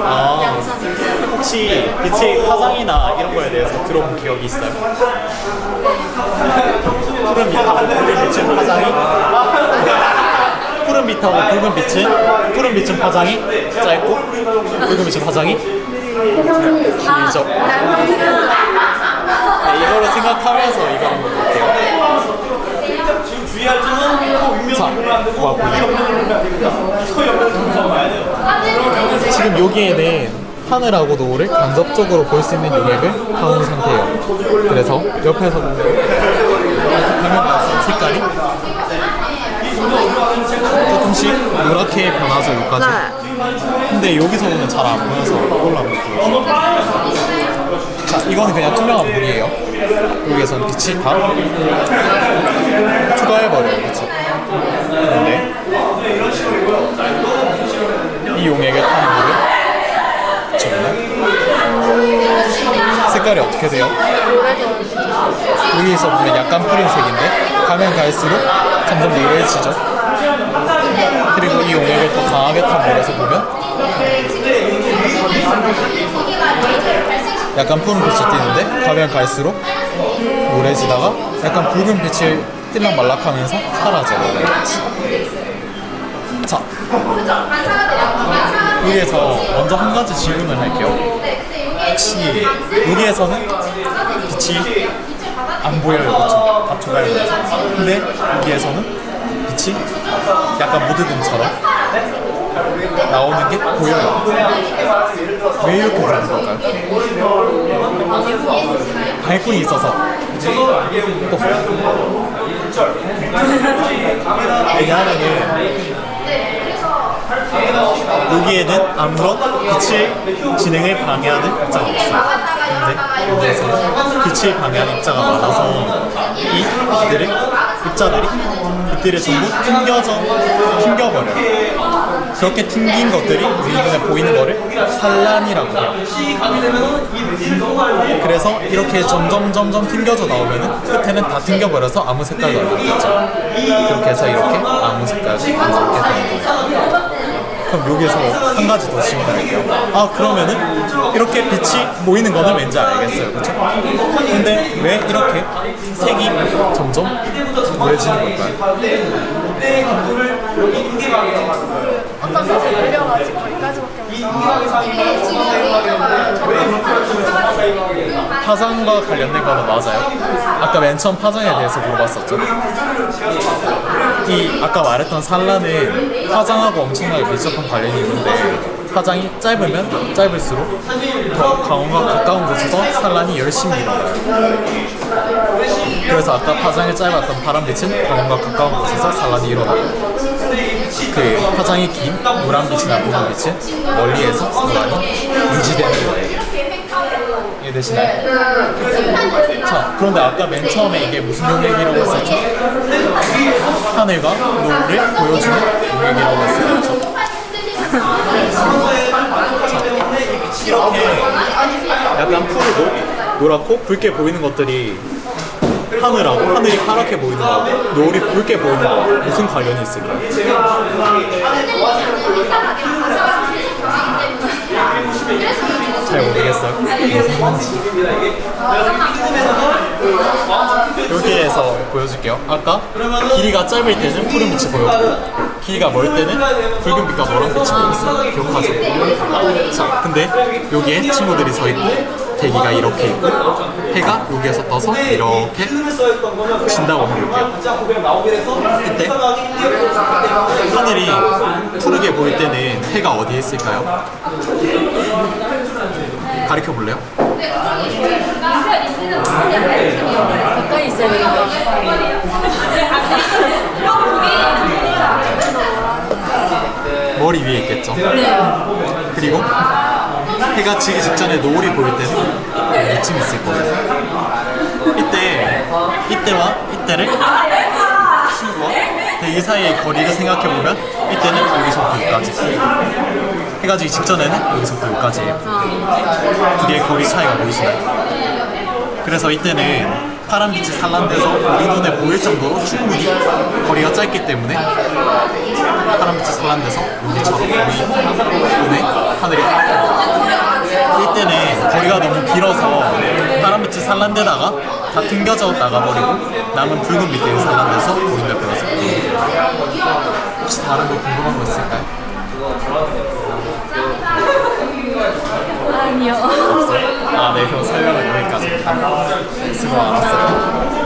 아, 혹시 빛의 화상이나 이런 거에 대해서 들어본 기억이 있어요? 푸른 빛하고 붉은 빛은 화상이 푸른 빛하고 붉은 빛은 푸른 빛은 화장이 짧고 붉은 빛은 화장이 길죠. 네, 이거를 생각하면서 이거 한번 볼게요. 지금 주의할 점은 코 윗면 자, 보면 안 되고? 이 옆면 보면 안 됩니다. 코 옆면 점점 와야 돼요. 지금 여기에는 하늘하고 노을을 간접적으로 볼 수 있는 용액을 담은 상태예요. 그래서 옆에서 보면 색깔이 조금씩 노랗게 변하죠, 여기까지. 근데 여기서 보면 잘 안 보여서 보여줄게요. 자, 이거는 그냥 투명한 물이에요. 여기에서는 빛이 다 투과해버려요, 그쵸? 근데 이 용액을 탄 물을 붙여보면 색깔이 어떻게 돼요? 여기서 보면 약간 푸른색인데 가면 갈수록 점점 노래지죠. 그리고 이 용액을 더 강하게 탄 물에서 보면 약간 푸른 빛이 띄는데 가면 갈수록 노래지다가 약간 붉은 빛을 뜰락말락하면서 사라져요. 자, 여기에서 먼저 한 가지 질문을 할게요. 혹시 여기에서는 빛이 안 보여요, 그렇죠? 다초가요. 근데 여기에서는 빛이 약간 무드등처럼 나오는 게 보여요. 왜 이렇게 되는 걸까요? 발군이 있어서. 또. 왜냐하면은 여기에는 아무런 빛의 진행을 방해하는 입자가 없어요. 근데 여기에서는 빛을 방해하는 입자가 많아서 이 빛들을 입자들이 빛들을 전부 튕겨져 튕겨버려요. 그렇게 튕긴 것들이 우리 눈에 보이는 거를 산란이라고 해요. 그래서 이렇게 점점 점점 튕겨져 나오면은 끝에는 다 튕겨버려서 아무 색깔도 안 남겠죠. 그렇게 해서 이렇게 아무 색깔도 안 남게 되는 거예요. 그럼 여기에서 한 가지 더 질문할게요. 아 그러면은 이렇게 빛이 보이는 거는 왠지 알겠어요, 그렇죠? 근데 왜 이렇게 색이 점점 노래지는 걸까요? 파장과 관련된 거는 맞아요. 아까 맨 처음 파장에 대해서 물어봤었죠. 이 아까 말했던 산란은 파장하고 엄청나게 밀접한 관련이 있는데 파장이 짧으면 짧을수록 더 강원과 가까운 곳에서 산란이 열심히 일어나요. 그래서 아까 파장이 짧았던 파란빛은 강원과 가까운 곳에서 산란이 일어나고 그 파장이 긴 노란빛이나 붉은빛은 멀리에서 산란이 유지되는 거예요. 이해되시나요? 자, 그런데 아까 맨 처음에 이게 무슨 용액이라고 했었죠? 하늘과 노을을 보여주는 용액이라고. 그렇죠? 자, 이렇게 약간 푸르고 노랗고 붉게 보이는 것들이 하늘하고 하늘이 파랗게 보이는 거하고 노을이 붉게 보이는 거 무슨 관련이 있을까요? 잘 모르겠어요. 여기에서 보여줄게요. 아까 길이가 짧을 때는 푸른 빛이 보였고 길이가 멀 때는 붉은 빛과 노란 빛이 보였어요. 기억하죠? 자, 근데 여기에 친구들이 서 있고 대기가 이렇게 있고 해가 여기에서 떠서 이렇게 진다고 해볼게요. 그때 하늘이 푸르게 보일 때는 해가 어디에 있을까요? 가르쳐 볼래요? 가까이 되니까 머리 위에 있겠죠. 그리고 해가 지기 직전에 노을이 보일 때는 이쯤 있을 거예요. 이때 이때와 이때를 친구와 대기 사이의 거리를 생각해 보면 이때는 여기서부터 여기까지. 해가 지기 직전에는 여기서부터 여기까지예요. 두 개의 거리 차이가 보이시나요? 그래서 이때는 파란 빛이 산란돼서 우리 눈에 보일 정도로 충분히 거리가 짧기 때문에 파란 빛이 산란돼서 여기처럼 우리 눈에 하늘이 이때는 거리가 너무 길어서 파란 빛이 산란되다가 다 튕겨져 나가버리고 남은 붉은 빛 때문에 산란돼서 보인다 그래서 혹시 다른 거 궁금한 거 있을까요? 아니요. 아, 네, 그럼 설명은 여기까지. 수고 많았어요.